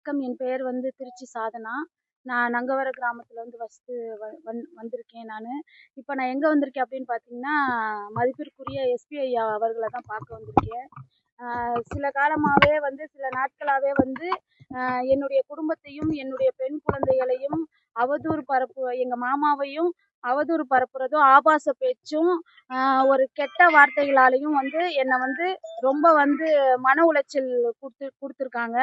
வணக்கம். என் பெயர் வந்து திருச்சி சாதனா. நான் நங்கவர கிராமத்தில் வந்து வசித்து வந் வந்திருக்கேன் நான். இப்போ நான் எங்கே வந்திருக்கேன் அப்படின்னு பார்த்தீங்கன்னா மதிப்பிற்குரிய எஸ்பிஐ அவர்களை தான் பார்க்க வந்திருக்கேன். சில காலமாகவே வந்து சில நாட்களாகவே வந்து என்னுடைய குடும்பத்தையும் என்னுடைய பெண் குழந்தைகளையும் அவதூறு பரப்பு எங்கள் மாமாவையும் அவதூறு பரப்புறதும் ஆபாச பேச்சும் ஒரு கெட்ட வார்த்தைகளாலையும் வந்து என்னை வந்து ரொம்ப வந்து மன உளைச்சல் கொடுத்து கொடுத்துருக்காங்க.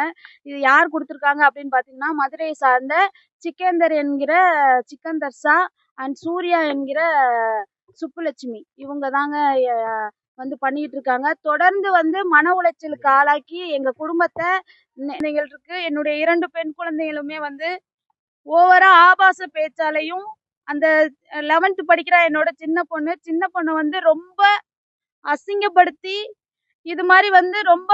இது யார் கொடுத்துருக்காங்க அப்படின்னு பார்த்தீங்கன்னா மதுரையை சார்ந்த சிக்கேந்தர் என்கிற சிக்கந்தர் ஷா அண்ட் சூர்யா என்கிற சுப்புலட்சுமி. இவங்க தாங்க வந்து பண்ணிட்டு இருக்காங்க தொடர்ந்து வந்து மன உளைச்சலுக்கு ஆளாக்கி எங்க குடும்பத்தை இருக்கு. என்னுடைய இரண்டு பெண் குழந்தைகளுமே வந்து ஓவரா ஆபாச பேச்சாலையும் அந்த லெவன்த்து படிக்கிற என்னோட சின்ன பொண்ணு. சின்ன பொண்ணு வந்து ரொம்ப அசிங்கப்படுத்தி இது மாதிரி வந்து ரொம்ப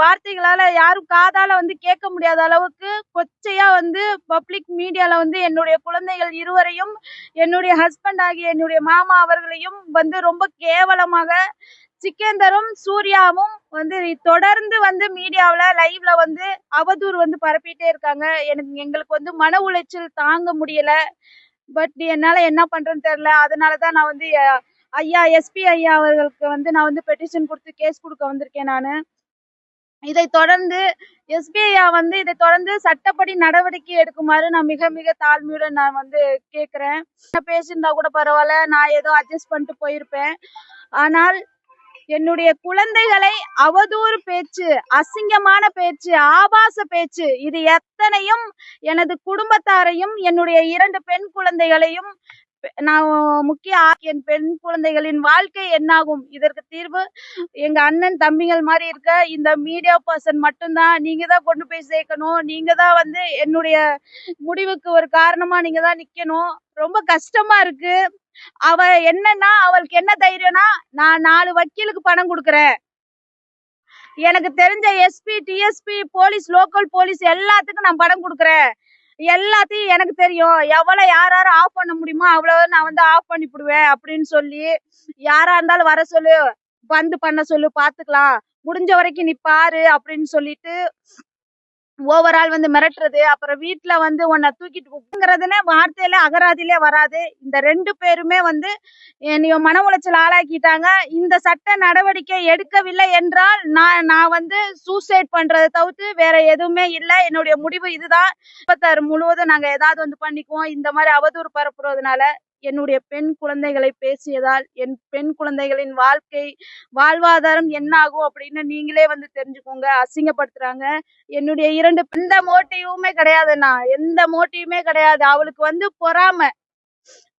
வார்த்தைகளால யாரும் காதால வந்து கேட்க முடியாத அளவுக்கு கொச்சையா வந்து பப்ளிக் மீடியால வந்து என்னுடைய குழந்தைகள் இருவரையும் என்னுடைய ஹஸ்பண்ட் ஆகிய என்னுடைய மாமா அவர்களையும் வந்து ரொம்ப கேவலமாக சிக்கேந்தரும் சூர்யாவும் வந்து தொடர்ந்து வந்து மீடியாவில் லைவ்ல வந்து அவதூறு வந்து பரப்பிட்டே இருக்காங்க. எனக்கு எங்களுக்கு வந்து மன உளைச்சல் தாங்க முடியல. பட் என்னால் என்ன பண்ணுறேன்னு தெரில அதனால தான் நான் வந்து ஐயா எஸ்பி ஐயா அவர்களுக்கு வந்து நான் வந்து பெட்டிஷன் கொடுத்து கேஸ் கொடுக்க வந்திருக்கேன் நான். இதை தொடர்ந்து எஸ்பிஐயா வந்து இதை தொடர்ந்து சட்டப்படி நடவடிக்கை எடுக்குமாறு நான் மிக மிக தாழ்மையுடன் நான் வந்து கேட்குறேன் பேசியிருந்தா கூட பரவாயில்ல. நான் ஏதோ அட்ஜஸ்ட் பண்ணிட்டு போயிருப்பேன். ஆனால் என்னுடைய குழந்தைகளை அவதூறு பேச்சு அசிங்கமான பேச்சு ஆபாச பேச்சு இது எத்தனையும் எனது குடும்பத்தாரையும் என்னுடைய இரண்டு பெண் குழந்தைகளையும் நான் முக்கிய என் பெண் குழந்தைகளின் வாழ்க்கை என்னாகும்? இதற்கு தீர்வு எங்க அண்ணன் தம்பிகள் மாதிரி இருக்க இந்த மீடியா பர்சன் மட்டும்தான். நீங்க தான் கொண்டு போய் சேர்க்கணும். நீங்க தான் வந்து என்னுடைய முடிவுக்கு ஒரு காரணமா நீங்க தான் நிக்கணும். ரொம்ப கஷ்டமா இருக்கு. அவ என்னன்னா அவளுக்கு என்ன தைரியம்னா நான் நாலு வக்கீலுக்கு பணம் கொடுக்குறேன். எனக்கு தெரிஞ்ச SP DSP police local police எல்லாத்துக்கும் நான் பணம் கொடுக்குறேன். எல்லாத்தையும் எனக்கு தெரியும். எவ்வளவு யார் யார் ஆஃப் பண்ண முடியுமோ அவ்வளவு நான் வந்து ஆஃப் பண்ணி விடுவேன் அப்படின்னு சொல்லி யாரா இருந்தாலும் வர சொல்லு. வந்து பண்ண சொல்லு. பாத்துக்கலாம். முடிஞ்ச வரைக்கும் நீ பாரு அப்படின்னு சொல்லிட்டு ஓவரால் வந்து மிரட்டுறது அப்புறம் வீட்டுல வந்து உன்னை தூக்கிட்டு வார்த்தையில அகராதிலே வராது. இந்த ரெண்டு பேருமே வந்து என்னைய மன உளைச்சல் ஆளாக்கிட்டாங்க. இந்த சட்ட நடவடிக்கை எடுக்கவில்லை என்றால் நான் நான் வந்து சூசைட் பண்றதை தவிர்த்து வேற எதுவுமே இல்லை. என்னுடைய முடிவு இதுதான். முப்பத்தாறு முழுவதும் நாங்க ஏதாவது வந்து பண்ணிக்குவோம். இந்த மாதிரி அவதூறு பரப்புறதுனால என்னுடைய பெண் குழந்தைகளை பேசியதால் என் பெண் குழந்தைகளின் வாழ்க்கை வாழ்வாதாரம் என்ன ஆகும் அப்படின்னு நீங்களே வந்து தெரிஞ்சுக்கோங்க அசிங்கப்படுத்துறாங்க. என்னுடைய இரண்டு எந்த மோட்டிவுமே கிடையாதுண்ணா எந்த மோட்டிவுமே கிடையாது. அவளுக்கு வந்து பொறாம.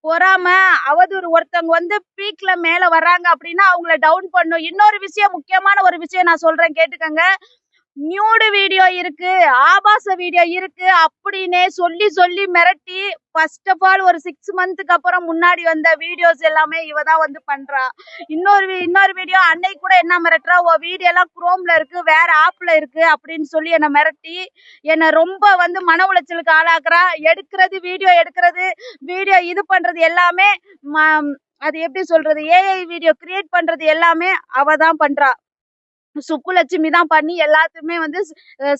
பொறாம. அவதூறு ஒருத்தவங்க வந்து பீக்ல மேல வர்றாங்க அப்படின்னா அவங்கள டவுன் பண்ணும். இன்னொரு விஷயம் முக்கியமான ஒரு விஷயம் நான் சொல்றேன் கேட்டுக்கங்க. நியூடு வீடியோ இருக்கு ஆபாச வீடியோ இருக்கு அப்படின்னே சொல்லி சொல்லி மிரட்டி ஃபர்ஸ்ட் ஆஃப் ஆல் ஒரு சிக்ஸ் மந்த்துக்கு அப்புறம் முன்னாடி வந்த வீடியோஸ் எல்லாமே இவ தான் வந்து பண்றா. இன்னொரு இன்னொரு வீடியோ அன்னைக்கு கூட என்ன மிரட்டுறா? ஓ வீடியோ எல்லாம் குரோம்ல இருக்கு வேற ஆப்ல இருக்கு அப்படின்னு சொல்லி என்னை மிரட்டி என்னை ரொம்ப வந்து மன உளைச்சலுக்கு ஆளாக்குறா. எடுக்கிறது வீடியோ எடுக்கிறது வீடியோ இது பண்றது எல்லாமே அது எப்படி சொல்றது? ஏஐ வீடியோ கிரியேட் பண்றது எல்லாமே அவ தான் பண்றா. சுப்புலட்சுமி தான் பண்ணி எல்லாத்தையுமே வந்து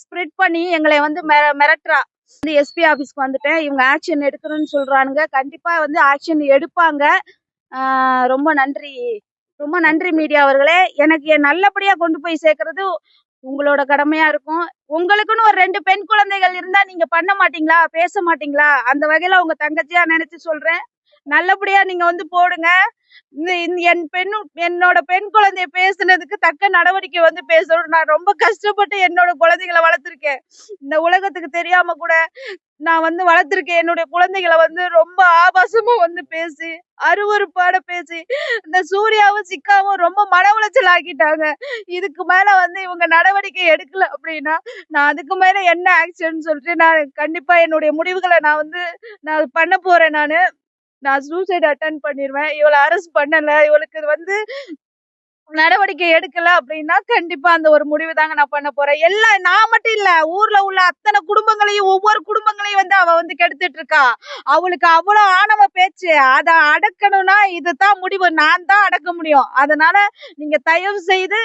ஸ்ப்ரெட் பண்ணி எங்களை வந்து மிரட்டுறா. வந்து எஸ்பி ஆஃபீஸ்க்கு வந்துட்டேன். இவங்க ஆக்ஷன் எடுக்கணும்னு சொல்றானுங்க. கண்டிப்பா வந்து ஆக்ஷன் எடுப்பாங்க. ரொம்ப நன்றி. ரொம்ப நன்றி மீடியா அவர்களே. எனக்கு நல்லபடியா கொண்டு போய் சேர்க்கறது உங்களோட கடமையா இருக்கும். உங்களுக்குன்னு ஒரு ரெண்டு பெண் குழந்தைகள் இருந்தா நீங்க பண்ண மாட்டீங்களா? பேச மாட்டீங்களா? அந்த வகையில உங்க தங்கச்சியா நினைச்சு சொல்றேன். நல்லபடியா நீங்க வந்து போடுங்க. இந்த என் பெண் என்னோட பெண் குழந்தைய பேசுனதுக்கு தக்க நடவடிக்கை வந்து பேசணும். நான் ரொம்ப கஷ்டப்பட்டு என்னோட குழந்தைகளை வளர்த்துருக்கேன். இந்த உலகத்துக்கு தெரியாம கூட நான் வந்து வளர்த்துருக்கேன். என்னுடைய குழந்தைகளை வந்து ரொம்ப ஆபாசமா வந்து பேசி அருவறுப்பாட பேசி இந்த சூர்யாவும் சிக்காவும் ரொம்ப மன உளைச்சல் ஆக்கிட்டாங்க. இதுக்கு மேல வந்து இவங்க நடவடிக்கை எடுக்கல அப்படின்னா நான் அதுக்கு மேல என்ன ஆக்ஷன் சொல்லிட்டு நான் கண்டிப்பா என்னுடைய முடிவுகளை நான் வந்து நான் பண்ண போறேன் நான். நான் சூசைட் அட்டன் பண்ணிடுவேன் இவளை அரெஸ்ட் பண்ணல. இவளுக்கு வந்து நடவடிக்கை எடுக்கல அப்படின்னா கண்டிப்பா அந்த ஒரு முடிவு தாங்க நான் பண்ண போறேன். எல்லா நான் மட்டும் இல்ல ஊர்ல உள்ள அத்தனை குடும்பங்களையும் ஒவ்வொரு குடும்பங்களையும் வந்து அவ வந்து கெடுத்துட்டு இருக்கா. அவளுக்கு அவ்வளவு ஆணவ பேச்சு. அதை அடக்கணும்னா இதுதான் முடிவு. நான் தான் அடக்க முடியும். அதனால நீங்க தயவு செய்து